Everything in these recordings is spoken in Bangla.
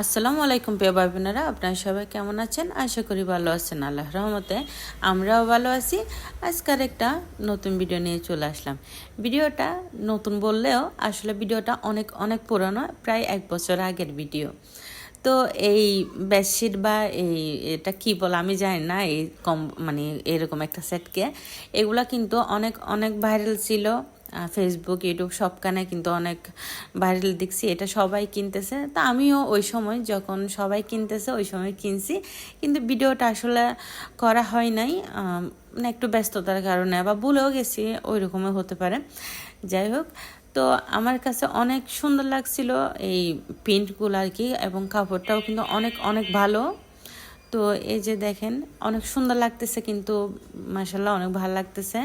আসসালামু আলাইকুম প্রিয় ভাই বোনেরা আপনারা সবাই কেমন আছেন? আশা করি ভালো আছেন আল্লাহ রহমতে। আমরাও ভালো আছি। আজকের একটা নতুন ভিডিও নিয়ে চলে আসলাম। ভিডিওটা নতুন বললেও আসলে ভিডিওটা অনেক অনেক পুরনো, প্রায় এক বছর আগের ভিডিও। তো এই বেডশিট বা এই এটা কি বলে আমি জানি না, এই কম মানে এরকম একটা সেটকে। এগুলা কিন্তু অনেক অনেক ভাইরাল ছিল। ফেসবুক ইউটিউব সবখানে কিন্তু অনেক ভাইরাল দেখছি, এটা সবাই কিনতেছে। তা আমিও ওই সময় যখন সবাই কিনতেছে, ওই সময় কিনছি। কিন্তু ভিডিওটা আসলে করা হয় নাই মানে একটু ব্যস্ততার কারণে, বা ভুলেও গেছি ওই রকমই হতে পারে। যাই হোক, তো আমার কাছে অনেক সুন্দর লাগছিল এই প্রিন্টগুলো আর কি, এবং কাপড়টাও কিন্তু অনেক অনেক ভালো। তো এই যে দেখেন, অনেক সুন্দর লাগতেছে কিন্তু মাসাল্লাহ অনেক ভালো লাগতেছে।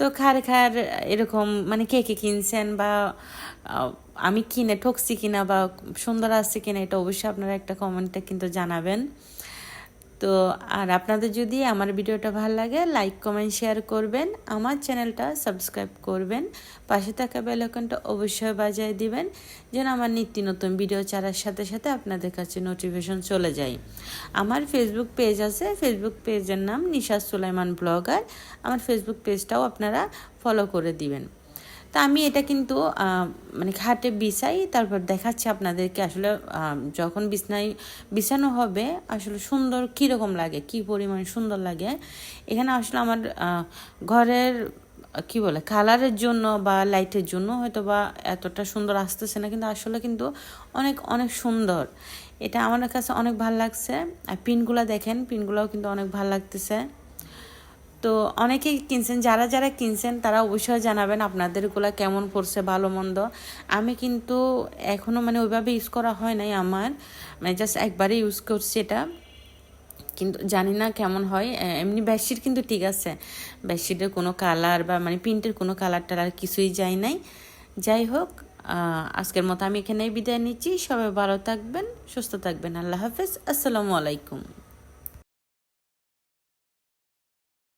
তো খার খার এরকম মানে কে কে কিনছেন বা আমি কিনে, ঠকছি কিনা বা সুন্দর আসছে কিনা, এটা অবশ্যই আপনারা একটা কমেন্টে কিন্তু জানাবেন। তো আর আপনাদের যদি আমার ভিডিওটা ভালো লাগে লাইক কমেন্ট শেয়ার করবেন, আমার চ্যানেলটা সাবস্ক্রাইব করবেন, পাশে থাকা বেলাইকনটা অবশ্যই বাজায় দিবেন, যেন আমার নিত্য নতুন ভিডিও ছাড়ার সাথে সাথে আপনাদের কাছে নোটিফিকেশন চলে যায়। আমার ফেসবুক পেজ আছে ফেসবুক পেজের নাম নিশা সুলাইমান ব্লগার। আমার ফেসবুক পেজটাও আপনারা ফলো করে দিবেন। তা আমি এটা কিন্তু মানে খাটে বিছাই, তারপর দেখাচ্ছি আপনাদেরকে আসলে যখন বিছনায় বিছানো হবে, আসলে সুন্দর কীরকম লাগে, কি পরিমাণ সুন্দর লাগে। এখানে আসলে আমার ঘরের, কি বলে, কালারের জন্য বা লাইটের জন্য হয়তো বা এতটা সুন্দর আসতেছে না, কিন্তু আসলে কিন্তু অনেক অনেক সুন্দর। এটা আমার কাছে অনেক ভালো লাগছে। আর পিনগুলো দেখেন, পিনগুলোও কিন্তু অনেক ভালো লাগতেছে। তো অনেকেই কিনছেন, যারা যারা কিনছেন তারা অবশ্যই জানাবেন আপনাদেরগুলো কেমন পড়ছে, ভালো, মন্দ। আমি কিন্তু এখনও মানে ওইভাবে ইউজ করা হয় নাই আমার। মানে জাস্ট একবারে ইউজ করছি এটা। কিন্তু জানি না কেমন হয়। এমনি বেডশিট কিন্তু ঠিক আছে। বেডশিটের কোনো কালার বা মানে প্রিন্টের কোনো কালার টালার কিছুই যায় নাই। যাই হোক আজকের মতো আমি এখানেই বিদায় নিচ্ছি। সবাই ভালো থাকবেন, সুস্থ থাকবেন। আল্লাহ হাফেজ। আসসালামু আলাইকুম।